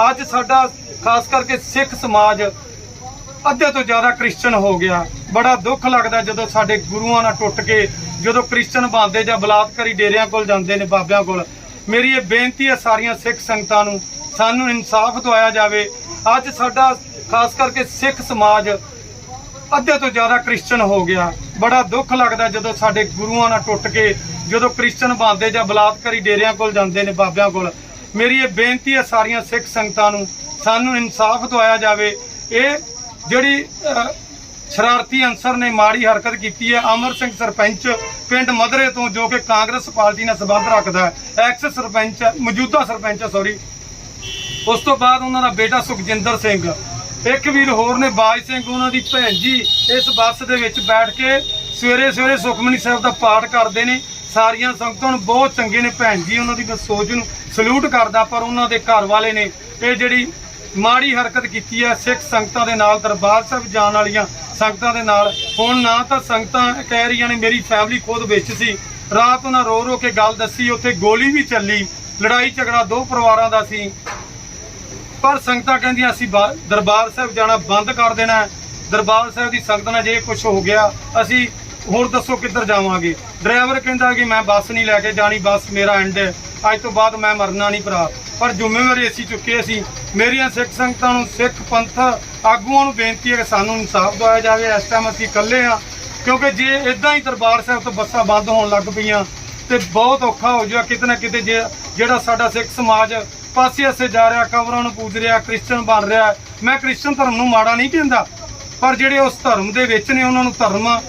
ਅੱਜ ਸਾਡਾ, ਖਾਸ ਕਰਕੇ ਸਿੱਖ ਸਮਾਜ ਅੱਧੇ ਤੋਂ ਜ਼ਿਆਦਾ ਕ੍ਰਿਸਚਨ ਹੋ ਗਿਆ। ਬੜਾ ਦੁੱਖ ਲੱਗਦਾ ਜਦੋਂ ਸਾਡੇ ਗੁਰੂਆਂ ਨਾਲ ਟੁੱਟ ਕੇ ਜਦੋਂ ਕ੍ਰਿਸਚਨ ਬਣਦੇ ਜਾਂ ਬਲਾਤਕਾਰੀ ਡੇਰਿਆਂ ਕੋਲ ਜਾਂਦੇ ਨੇ, ਬਾਬਿਆਂ ਕੋਲ। ਮੇਰੀ ਇਹ ਬੇਨਤੀ ਹੈ ਸਾਰੀਆਂ ਸਿੱਖ ਸੰਗਤਾਂ ਨੂੰ, ਸਾਨੂੰ ਇਨਸਾਫ ਦਵਾਇਆ ਜਾਵੇ। ਅੱਜ ਸਾਡਾ, ਖਾਸ ਕਰਕੇ ਸਿੱਖ ਸਮਾਜ ਅੱਧੇ ਤੋਂ ਜ਼ਿਆਦਾ ਕ੍ਰਿਸਚਨ ਹੋ ਗਿਆ। ਬੜਾ ਦੁੱਖ ਲੱਗਦਾ ਜਦੋਂ ਸਾਡੇ ਗੁਰੂਆਂ ਨਾਲ ਟੁੱਟ ਕੇ ਜਦੋਂ ਕ੍ਰਿਸਚਨ ਬਣਦੇ ਜਾਂ ਬਲਾਤਕਾਰੀ ਡੇਰਿਆਂ ਕੋਲ ਜਾਂਦੇ ਨੇ, ਬਾਬਿਆਂ ਕੋਲ। ਮੇਰੀ ਇਹ ਬੇਨਤੀ ਹੈ ਸਾਰੀਆਂ ਸਿੱਖ ਸੰਗਤਾਂ ਨੂੰ ਸਾਨੂੰ ਇਨਸਾਫ ਦਵਾਇਆ ਜਾਵੇ। ਇਹ ਜਿਹੜੀ ਸ਼ਰਾਰਤੀ ਅਨਸਰ ਨੇ ਮਾੜੀ ਹਰਕਤ ਕੀਤੀ ਹੈ ਅਮਰ ਸਿੰਘ ਸਰਪੰਚ ਪਿੰਡ ਮਧਰੇ ਤੋਂ ਜੋ ਕਿ ਕਾਂਗਰਸ ਪਾਰਟੀ ਨਾਲ ਸੰਬੰਧ ਰੱਖਦਾ ਹੈ ਐਕਸ ਸਰਪੰਚ ਹੈ, ਮੌਜੂਦਾ ਸਰਪੰਚ ਸੌਰੀ ਉਸ ਤੋਂ ਬਾਅਦ ਉਹਨਾਂ ਦਾ ਬੇਟਾ ਸੁਖਜਿੰਦਰ ਸਿੰਘ। ਇੱਕ ਵੀਰ ਹੋਰ ਨੇ ਬਾਜ ਸਿੰਘ ਉਹਨਾਂ ਦੀ ਭੈਣ ਜੀ ਇਸ ਬੱਸ ਦੇ ਵਿੱਚ ਬੈਠ ਕੇ ਸਵੇਰੇ ਸਵੇਰੇ ਸੁਖਮਨੀ ਸਾਹਿਬ ਦਾ ਪਾਠ ਕਰਦੇ ਨੇ। ਸਾਰੀਆਂ ਸੰਗਤਾਂ ਨੂੰ ਬਹੁਤ ਚੰਗੇ ਨੇ ਭੈਣ ਜੀ ਉਹਨਾਂ ਦੀ ਸੋਚ ਨੂੰ ਸਲੂਟ ਕਰਦਾ, ਪਰ ਉਹਨਾਂ ਦੇ ਘਰ ਵਾਲੇ ਨੇ ਇਹ ਜਿਹੜੀ ਮਾੜੀ ਹਰਕਤ ਕੀਤੀ ਹੈ, ਸਿੱਖ ਸੰਗਤਾਂ ਦੇ ਨਾਲ, ਦਰਬਾਰ ਸਾਹਿਬ ਜਾਣ ਵਾਲੀਆਂ ਸੰਗਤਾਂ ਦੇ ਨਾਲ, ਹੁਣ ਨਾ ਤਾਂ ਸੰਗਤਾਂ ਕਹਿ ਰਹੀਆਂ ਨੇ, ਮੇਰੀ ਫੈਮਿਲੀ ਖੁਦ ਵਿੱਚ ਸੀ। ਰਾਤ ਉਹਨਾਂ ਰੋ ਰੋ ਕੇ ਗੱਲ ਦੱਸੀ, ਉੱਥੇ ਗੋਲੀ ਵੀ ਚੱਲੀ, ਲੜਾਈ ਝਗੜਾ ਦੋ ਪਰਿਵਾਰਾਂ ਦਾ ਸੀ। ਪਰ ਸੰਗਤਾਂ ਕਹਿੰਦੀਆਂ, ਅਸੀਂ ਬਾ- ਦਰਬਾਰ ਸਾਹਿਬ ਜਾਣਾ ਬੰਦ ਕਰ ਦੇਣਾ ਦਰਬਾਰ ਸਾਹਿਬ ਦੀ ਸੰਗਤ ਨਾਲ ਜੇ ਕੁਝ ਹੋ ਗਿਆ, ਅਸੀਂ ਹੋਰ ਦੱਸੋ ਕਿੱਧਰ ਜਾਵਾਂਗੇ? ਡਰਾਈਵਰ ਕਹਿੰਦਾ ਕਿ, ਮੈਂ ਬੱਸ ਨਹੀਂ ਲੈ ਕੇ ਜਾਣੀ, ਬੱਸ ਮੇਰਾ ਐਂਡ ਹੈ। ਅੱਜ ਤੋਂ ਬਾਅਦ ਮੈਂ ਮਰਨਾ ਨਹੀਂ ਭਰਾ। ਪਰ ਜ਼ਿੰਮੇਵਾਰੀ ਅਸੀਂ ਚੁੱਕੇ ਅਸੀਂ। ਮੇਰੀਆਂ ਸਿੱਖ ਸੰਗਤਾਂ ਨੂੰ, ਸਿੱਖ ਪੰਥ ਆਗੂਆਂ ਨੂੰ ਬੇਨਤੀ ਹੈ ਕਿ ਸਾਨੂੰ ਇਨਸਾਫ ਦਵਾਇਆ ਜਾਵੇ। ਇਸ ਟਾਈਮ ਅਸੀਂ ਇਕੱਲੇ ਹਾਂ। ਕਿਉਂਕਿ ਜੇ ਇਦਾਂ ਹੀ ਦਰਬਾਰ ਸਾਹਿਬ ਤੋਂ ਬੱਸਾਂ ਬੰਦ ਹੋਣ ਲੱਗ ਪਈਆਂ, ਤੇ ਬਹੁਤ ਔਖਾ ਹੋ ਜਾਊਗਾ ਕਿਤੇ ਨਾ ਕਿਤੇ ਜੇ ਜਿਹੜਾ ਸਾਡਾ ਸਿੱਖ ਸਮਾਜ ਪਾਸੇ ਅਸੇ ਜਾ ਰਿਹਾ, ਕਬਰਾਂ ਨੂੰ ਪੂਜ ਰਿਹਾ, ਕ੍ਰਿਸਚਨ ਬਣ ਰਿਹਾ। ਮੈਂ ਕ੍ਰਿਸਚਨ ਧਰਮ ਨੂੰ ਮਾੜਾ ਨਹੀਂ ਕਹਿੰਦਾ। ਪਰ ਜਿਹੜੇ ਉਸ ਧਰਮ ਦੇ ਵਿੱਚ ਨੇ, ਉਹਨਾਂ ਨੂੰ ਧਰਮ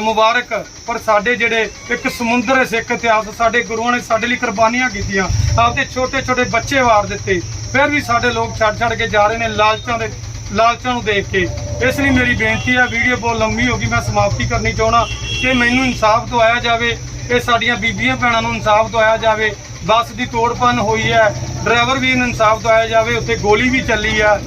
ਮੁਬਾਰਕ। ਪਰ ਸਾਡੇ ਜਿਹੜੇ ਇੱਕ ਸਮੁੰਦਰ ਹੈ, ਸਿੱਖ ਇਤਿਹਾਸ, ਸਾਡੇ ਗੁਰੂਆਂ ਨੇ ਸਾਡੇ ਲਈ ਕੁਰਬਾਨੀਆਂ ਕੀਤੀਆਂ। ਆਪਦੇ ਛੋਟੇ ਛੋਟੇ ਬੱਚੇ ਵਾਰ ਦਿੱਤੇ। ਫਿਰ ਵੀ ਸਾਡੇ ਲੋਕ ਛੱਡ ਛੱਡ ਕੇ ਜਾ ਰਹੇ ਨੇ ਲਾਲਚਾਂ ਦੇ ਲਾਲਚਾਂ ਨੂੰ ਦੇਖ ਕੇ। ਇਸ ਲਈ ਮੇਰੀ ਬੇਨਤੀ ਹੈ, ਵੀਡੀਓ ਬਹੁਤ ਲੰਮੀ ਹੋ ਗਈ, ਮੈਂ ਸਮਾਪਤੀ ਕਰਨੀ ਚਾਹਣਾ ਕਿ ਮੈਨੂੰ ਇਨਸਾਫ ਦਵਾਇਆ ਜਾਵੇ ਇਹ ਸਾਡੀਆਂ ਬੀਬੀਆਂ ਭੈਣਾਂ ਨੂੰ ਇਨਸਾਫ ਦਵਾਇਆ ਜਾਵੇ। ਬੱਸ ਦੀ ਤੋੜਪਨ ਹੋਈ ਹੈ, ਡਰਾਈਵਰ ਵੀ ਇਨਸਾਫ ਦਵਾਇਆ ਜਾਵੇ, ਉੱਥੇ ਗੋਲੀ ਵੀ ਚੱਲੀ ਹੈ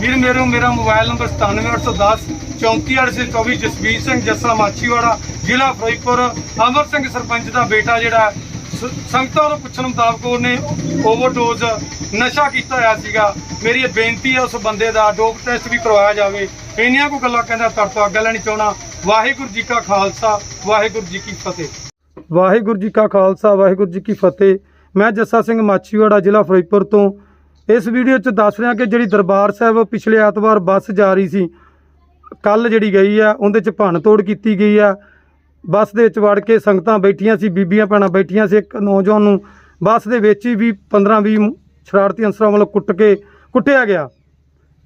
ਵੀਰ ਮੇਰੇ ਮੇਰਾ ਮੋਬਾਈਲ ਨੰਬਰ 97810 34824 ਜਸਵੀਰ ਸਿੰਘ, ਜੱਸਾ ਮਾਛੀਵਾੜਾ, ਜ਼ਿਲ੍ਹਾ ਫਿਰੋਜ਼ਪੁਰ। ਅਮਰ ਸਿੰਘ ਸਰਪੰਚ ਦਾ ਬੇਟਾ ਜਿਹੜਾ ਸੰਗਤਾਂ ਤੋਂ ਪੁੱਛਣ ਮੁਤਾਬਕ ਉਹਨੇ ਓਵਰਡੋਜ਼ ਨਸ਼ਾ ਕੀਤਾ ਹੋਇਆ ਸੀਗਾ। ਮੇਰੀ ਇਹ ਬੇਨਤੀ ਹੈ ਉਸ ਬੰਦੇ ਦਾ ਡੋਪ ਟੈਸਟ ਵੀ ਕਰਵਾਇਆ ਜਾਵੇ। ਇੰਨੀਆਂ ਕੋ ਗੱਲਾਂ ਕਹਿੰਦਾ ਤੜ ਤੋਂ ਅੱਗੇ ਲੈਣੀ ਚਾਹਣਾ ਵਾਹਿਗੁਰੂ ਜੀ ਕਾ ਖਾਲਸਾ, ਵਾਹਿਗੁਰੂ ਜੀ ਕੀ ਫਤਿਹ। ਵਾਹਿਗੁਰੂ ਜੀ ਕਾ ਖਾਲਸਾ, ਵਾਹਿਗੁਰੂ ਜੀ ਕੀ ਫਤਿਹ। ਮੈਂ ਜੱਸਾ ਸਿੰਘ ਮਾਛੀਵਾੜਾ, ਜ਼ਿਲ੍ਹਾ ਫਿਰੋਜ਼ਪੁਰ ਤੋਂ। ਇਸ ਵੀਡੀਓ 'ਚ ਦੱਸ ਰਿਹਾ ਕਿ ਜਿਹੜੀ ਦਰਬਾਰ ਸਾਹਿਬ ਪਿਛਲੇ ਐਤਵਾਰ ਬੱਸ ਜਾ ਰਹੀ ਸੀ ਕੱਲ ਜਿਹੜੀ ਗਈ ਆ, ਉਹਦੇ 'ਚ ਭੰਨ ਤੋੜ ਕੀਤੀ ਗਈ ਆ। ਬੱਸ ਦੇ ਵਿੱਚ ਵੜ ਕੇ ਸੰਗਤਾਂ ਬੈਠੀਆਂ ਸੀ, ਬੀਬੀਆਂ ਭੈਣਾਂ ਬੈਠੀਆਂ ਸੀ, ਇੱਕ ਨੌਜਵਾਨ ਨੂੰ ਬੱਸ ਦੇ ਵਿੱਚ ਹੀ ਵੀ 15-20 ਸ਼ਰਾਰਤੀ ਅਨਸਰਾਂ ਵੱਲੋਂ ਕੁੱਟ ਕੇ ਕੁੱਟਿਆ ਗਿਆ।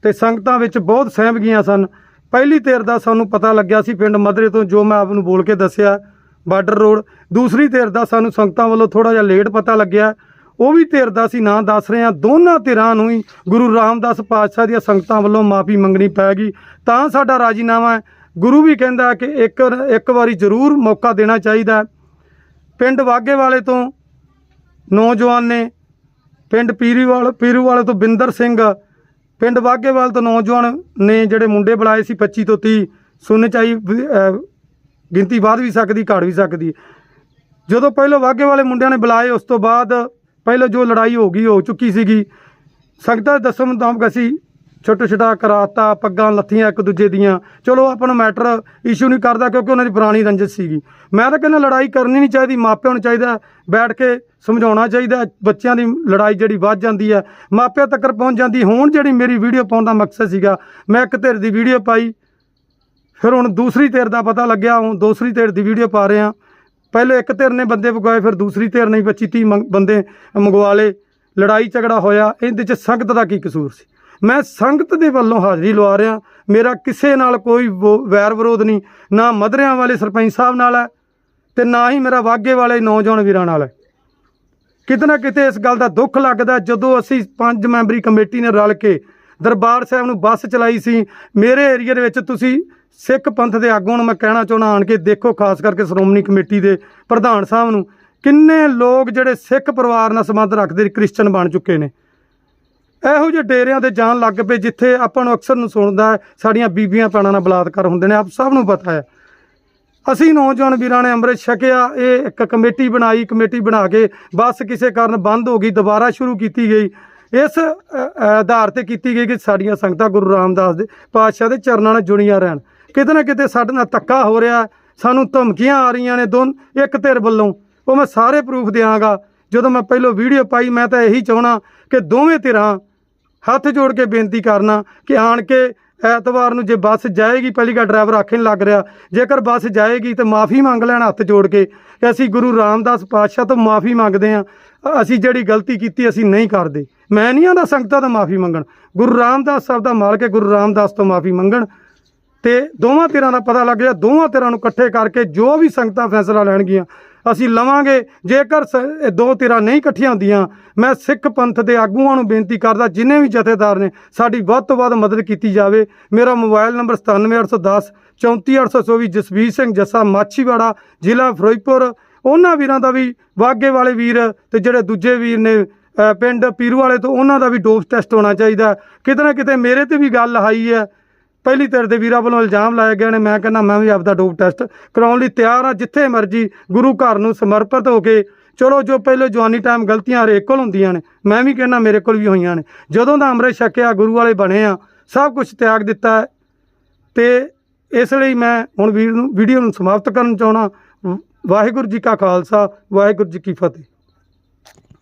ਤੇ ਸੰਗਤਾਂ ਵਿੱਚ ਬਹੁਤ ਸਹਿਮ ਗਈਆਂ ਸਨ। ਪਹਿਲੀ ਧਿਰ ਦਾ ਸਾਨੂੰ ਪਤਾ ਲੱਗਿਆ ਸੀ, ਪਿੰਡ ਮਧਰੇ ਤੋਂ ਜੋ ਮੈਂ ਆਪ ਨੂੰ ਬੋਲ ਕੇ ਦੱਸਿਆ, ਬਾਰਡਰ ਰੋਡ। ਦੂਸਰੀ ਧਿਰ ਦਾ ਸਾਨੂੰ ਸੰਗਤਾਂ ਵੱਲੋਂ ਥੋੜਾ ਜਿਹਾ ਲੇਟ ਪਤਾ ਲੱਗਿਆ। ਉਹ ਵੀ ਧਿਰ ਦਾ ਸੀ, ਨਾਂ ਦੱਸ ਰਹੇ ਹਾਂ। ਦੋਨਾਂ ਧਿਰਾਂ ਨੂੰ ਹੀ ਗੁਰੂ ਰਾਮਦਾਸ ਪਾਤਸ਼ਾਹ ਦੀਆਂ ਸੰਗਤਾਂ ਵੱਲੋਂ ਮਾਫੀ ਮੰਗਣੀ ਪੈ ਗਈ। ਤਾਂ ਸਾਡਾ ਰਾਜੀਨਾਮਾ ਹੈ। ਗੁਰੂ ਵੀ ਕਹਿੰਦਾ ਕਿ ਇੱਕ ਇੱਕ ਵਾਰੀ ਜ਼ਰੂਰ ਮੌਕਾ ਦੇਣਾ ਚਾਹੀਦਾ ਪਿੰਡ ਵਾਗੇ ਵਾਲੇ ਤੋਂ ਨੌਜਵਾਨ ਨੇ, ਪਿੰਡ ਪੀਰੀਵਾਲ, ਪੀਰੂਵਾਲੇ ਤੋਂ ਬਿੰਦਰ ਸਿੰਘ, ਪਿੰਡ ਵਾਗੇਵਾਲ ਤੋਂ ਨੌਜਵਾਨ ਨੇ ਜਿਹੜੇ ਮੁੰਡੇ ਬੁਲਾਏ ਸੀ 25 ਤੋਂ 30 ਸੁਣਨ ਚਾਹੀ ਗਿਣਤੀ ਵੱਧ ਵੀ ਸਕਦੀ, ਘਟ ਵੀ ਸਕਦੀ। ਜਦੋਂ ਪਹਿਲਾਂ ਵਾਗੇ ਵਾਲੇ ਮੁੰਡਿਆਂ ਨੇ ਬੁਲਾਏ, ਉਸ ਤੋਂ ਬਾਅਦ ਪਹਿਲਾਂ ਜੋ ਲੜਾਈ ਹੋ ਗਈ, ਹੋ ਚੁੱਕੀ ਸੀਗੀ। ਸੰਗਤਾਂ ਦੇ ਦੱਸਣ ਮੁਤਾਬਕ ਅਸੀਂ ਛੋਟਾ ਛੋਟਾ ਕਰਾਤਾ, ਪੱਗਾਂ ਲੱਥੀਆਂ ਇੱਕ ਦੂਜੇ ਦੀਆਂ। ਚਲੋ, ਆਪਾਂ ਨੂੰ ਮੈਟਰ ਇਸ਼ੂ ਨਹੀਂ ਕਰਦਾ ਕਿਉਂਕਿ ਉਹਨਾਂ ਦੀ ਪੁਰਾਣੀ ਰੰਜਿਸ਼ ਸੀਗੀ। ਮੈਂ ਤਾਂ ਕਹਿੰਦਾ ਲੜਾਈ ਕਰਨੀ ਨਹੀਂ ਚਾਹੀਦੀ, ਮਾਪਿਆਂ ਨੂੰ ਚਾਹੀਦਾ ਬੈਠ ਕੇ ਸਮਝਾਉਣਾ ਚਾਹੀਦਾ ਬੱਚਿਆਂ ਦੀ ਲੜਾਈ ਜਿਹੜੀ ਵੱਧ ਜਾਂਦੀ ਹੈ, ਮਾਪਿਆਂ ਤੱਕ ਪਹੁੰਚ ਜਾਂਦੀ। ਹੁਣ ਜਿਹੜੀ ਮੇਰੀ ਵੀਡੀਓ ਪਾਉਣ ਦਾ ਮਕਸਦ ਸੀਗਾ, ਮੈਂ ਇੱਕ ਧਿਰ ਦੀ ਵੀਡੀਓ ਪਾਈ, ਫਿਰ ਹੁਣ ਦੂਸਰੀ ਧਿਰ ਦਾ ਪਤਾ ਲੱਗਿਆ, ਹੁਣ ਦੂਸਰੀ ਧਿਰ ਦੀ ਵੀਡੀਓ ਪਾ ਰਹੇ ਹਾਂ। ਪਹਿਲੇ ਇੱਕ ਧਿਰ ਨੇ ਬੰਦੇ ਮੰਗਵਾਏ ਫਿਰ ਦੂਸਰੀ ਧਿਰ ਨੇ 25 30 ਮੰਗ- ਬੰਦੇ ਮੰਗਵਾ ਲਏ। ਲੜਾਈ ਝਗੜਾ ਹੋਇਆ। ਇਹਦੇ ਚ ਸੰਗਤ ਦਾ ਕੀ ਕਸੂਰ ਸੀ? ਮੈਂ ਸੰਗਤ ਦੇ ਵੱਲੋਂ ਹਾਜ਼ਰੀ ਲਵਾ ਰਿਹਾ। ਮੇਰਾ ਕਿਸੇ ਨਾਲ ਕੋਈ ਵੋ- ਵੈਰ ਵਿਰੋਧ ਨਹੀਂ। ਨਾ ਮਦਰਿਆਂ ਵਾਲੇ ਸਰਪੰਚ ਸਾਹਿਬ ਨਾਲ ਹੈ ਤੇ ਨਾ ਹੀ ਮੇਰਾ ਵਾਗੇ ਵਾਲੇ ਨੌਜਵਾਨ ਵੀਰਾਂ ਨਾਲ ਹੈ। ਕਿਤੇ ਨਾ ਕਿਤੇ ਇਸ ਗੱਲ ਦਾ ਦੁੱਖ ਲੱਗਦਾ ਜਦੋਂ ਅਸੀਂ ਪੰਜ ਮੈਂਬਰੀ ਕਮੇਟੀ ਨੇ ਰਲ ਕੇ ਦਰਬਾਰ ਸਾਹਿਬ ਨੂੰ ਬੱਸ ਚਲਾਈ ਸੀ, ਮੇਰੇ ਏਰੀਆ ਦੇ ਵਿੱਚ ਤੁਸੀਂ ਸਿੱਖ ਪੰਥ ਦੇ ਆਗੂਆਂ ਨੂੰ ਮੈਂ ਕਹਿਣਾ ਚਾਹੁੰਦਾ ਆਣ ਕੇ ਦੇਖੋ ਖਾਸ ਕਰਕੇ ਸ਼੍ਰੋਮਣੀ ਕਮੇਟੀ ਦੇ ਪ੍ਰਧਾਨ ਸਾਹਿਬ ਨੂੰ ਕਿੰਨੇ ਲੋਕ ਜਿਹੜੇ ਸਿੱਖ ਪਰਿਵਾਰ ਨਾਲ ਸੰਬੰਧ ਰੱਖਦੇ ਕ੍ਰਿਸਚਨ ਬਣ ਚੁੱਕੇ ਨੇ। ਇਹੋ ਜਿਹੇ ਡੇਰਿਆਂ ਤੇ ਜਾਣ ਲੱਗ ਪਏ ਜਿੱਥੇ ਆਪਾਂ ਨੂੰ ਅਕਸਰ ਨੂੰ ਸੁਣਦਾ ਸਾਡੀਆਂ ਬੀਬੀਆਂ ਭੈਣਾਂ ਨਾਲ ਬਲਾਤਕਾਰ ਹੁੰਦੇ ਨੇ, ਆਪ ਸਭ ਨੂੰ ਪਤਾ ਹੈ। ਅਸੀਂ ਨੌਜਵਾਨ ਵੀਰਾਂ ਨੇ ਅੰਮ੍ਰਿਤ ਛਕਿਆ, ਇਹ ਇੱਕ ਕਮੇਟੀ ਬਣਾਈ, ਕਮੇਟੀ ਬਣਾ ਕੇ ਬਸ ਕਿਸੇ ਕਾਰਨ ਬੰਦ ਹੋ ਗਈ, ਦੁਬਾਰਾ ਸ਼ੁਰੂ ਕੀਤੀ ਗਈ। ਇਸ ਆਧਾਰ ਤੇ ਕੀਤੀ ਗਈ ਕਿ ਸਾਡੀਆਂ ਸੰਗਤਾਂ ਗੁਰੂ ਰਾਮਦਾਸ ਦੇ ਪਾਤਸ਼ਾਹ ਦੇ ਚਰਨਾਂ ਨਾਲ ਜੁੜੀਆਂ ਰਹਿਣ। ਕਿਤੇ ਨਾ ਕਿਤੇ ਸਾਡੇ ਨਾਲ ਧੱਕਾ ਹੋ ਰਿਹਾ ਸਾਨੂੰ ਧਮਕੀਆਂ ਆ ਰਹੀਆਂ ਨੇ ਦੋਨ ਇੱਕ ਧਿਰ ਵੱਲੋਂ। ਉਹ ਮੈਂ ਸਾਰੇ ਪ੍ਰੂਫ ਦਿਆਂਗਾ। ਜਦੋਂ ਮੈਂ ਪਹਿਲੋਂ ਵੀਡੀਓ ਪਾਈ, ਮੈਂ ਤਾਂ ਇਹੀ ਚਾਹਣਾ ਕਿ ਦੋਵੇਂ ਧਿਰਾਂ ਹੱਥ ਜੋੜ ਕੇ ਬੇਨਤੀ ਕਰਨਾ ਕਿ ਆਣ ਕੇ ਐਤਵਾਰ ਨੂੰ ਜੇ ਬੱਸ ਜਾਏਗੀ, ਪਹਿਲੀ ਗੱਲ ਡਰਾਈਵਰ ਆਖੇ ਨਹੀਂ ਲੱਗ ਰਿਹਾ। ਜੇਕਰ ਬੱਸ ਜਾਏਗੀ ਤੇ ਮਾਫੀ ਮੰਗ ਲੈਣ ਹੱਥ ਜੋੜ ਕੇ। ਕਿ ਅਸੀਂ ਗੁਰੂ ਰਾਮਦਾਸ ਪਾਤਸ਼ਾਹ ਤੋਂ ਮਾਫੀ ਮੰਗਦੇ ਹਾਂ। ਅਸੀਂ ਜਿਹੜੀ ਗਲਤੀ ਕੀਤੀ, ਅਸੀਂ ਨਹੀਂ ਕਰਦੇ। ਮੈਂ ਨਹੀਂ ਆਂਦਾ ਸੰਗਤਾਂ ਤੋਂ ਮਾਫੀ ਮੰਗਣ। ਗੁਰੂ ਰਾਮਦਾਸ ਸਾਹਿਬ ਦਾ ਮਾਲਕ ਹੈ, ਗੁਰੂ ਰਾਮਦਾਸ ਤੋਂ ਮਾਫੀ ਮੰਗਣ। ਤੇ ਦੋਵਾਂ ਧਿਰਾਂ ਦਾ ਪਤਾ ਲੱਗ ਗਿਆ, ਦੋਵਾਂ ਧਿਰਾਂ ਨੂੰ ਇਕੱਠੇ ਕਰਕੇ ਜੋ ਵੀ ਸੰਗਤਾਂ ਫੈਸਲਾ ਲੈਣਗੀਆਂ, ਅਸੀਂ ਲਵਾਂਗੇ। ਜੇਕਰ ਸ- ਦੋ ਧਿਰਾਂ ਨਹੀਂ ਇਕੱਠੀਆਂ ਹੁੰਦੀਆਂ, ਮੈਂ ਸਿੱਖ ਪੰਥ ਦੇ ਆਗੂਆਂ ਨੂੰ ਬੇਨਤੀ ਕਰਦਾ, ਜਿੰਨੇ ਵੀ ਜਥੇਦਾਰ ਨੇ, ਸਾਡੀ ਵੱਧ ਤੋਂ ਵੱਧ ਮਦਦ ਕੀਤੀ ਜਾਵੇ। ਮੇਰਾ ਮੋਬਾਈਲ ਨੰਬਰ 97810 34824 ਜਸਵੀਰ ਸਿੰਘ ਜੱਸਾ, ਮਾਛੀਵਾੜਾ ਜ਼ਿਲ੍ਹਾ ਫਿਰੋਜ਼ਪੁਰ। ਉਹਨਾਂ ਵੀਰਾਂ ਦਾ ਵੀ, ਵਾਗੇ ਵਾਲੇ ਵੀਰ ਤੇ ਜਿਹੜੇ ਦੂਜੇ ਵੀਰ ਨੇ ਪਿੰਡ ਪੀਰੂ ਵਾਲੇ ਤੋਂ ਉਹਨਾਂ ਦਾ ਵੀ ਡੋਪ ਟੈਸਟ ਹੋਣਾ ਚਾਹੀਦਾ। ਕਿਤੇ ਨਾ ਕਿਤੇ ਮੇਰੇ ਤੇ ਵੀ ਗੱਲ ਆਈ ਹੈ। ਪਹਿਲੀ ਧਿਰ ਦੇ ਵੀਰਾਂ ਵੱਲੋਂ ਇਲਜ਼ਾਮ ਲਾਏ ਗਏ ਨੇ। ਮੈਂ ਕਹਿੰਦਾ, ਮੈਂ ਵੀ ਆਪਦਾ ਡੋਪ ਟੈਸਟ ਕਰਾਉਣ ਲਈ ਤਿਆਰ ਹਾਂ, ਜਿੱਥੇ ਮਰਜ਼ੀ ਗੁਰੂ ਘਰ ਨੂੰ ਸਮਰਪਿਤ ਹੋ ਕੇ। ਚਲੋ, ਜੋ ਪਹਿਲੇ ਜਵਾਨੀ ਟਾਈਮ ਗਲਤੀਆਂ ਹਰੇਕ ਕੋਲ ਹੁੰਦੀਆਂ ਨੇ, ਮੈਂ ਵੀ ਕਹਿੰਦਾ ਮੇਰੇ ਕੋਲ ਵੀ ਹੋਈਆਂ ਨੇ। ਜਦੋਂ ਦਾ ਅੰਮ੍ਰਿਤ ਛਕਿਆ, ਗੁਰੂ ਵਾਲੇ ਬਣੇ ਆ ਸਭ ਕੁਝ ਤਿਆਗ ਦਿੱਤਾ ਹੈ। ਤੇ ਇਸ ਲਈ ਮੈਂ ਹੁਣ ਵੀਰ ਨੂੰ ਵੀਡੀਓ ਨੂੰ ਸਮਾਪਤ ਕਰਨ ਚਾਹਣਾ ਵਾਹਿਗੁਰੂ ਜੀ ਕਾ ਖਾਲਸਾ, ਵਾਹਿਗੁਰੂ ਜੀ ਕੀ ਫਤਿਹ।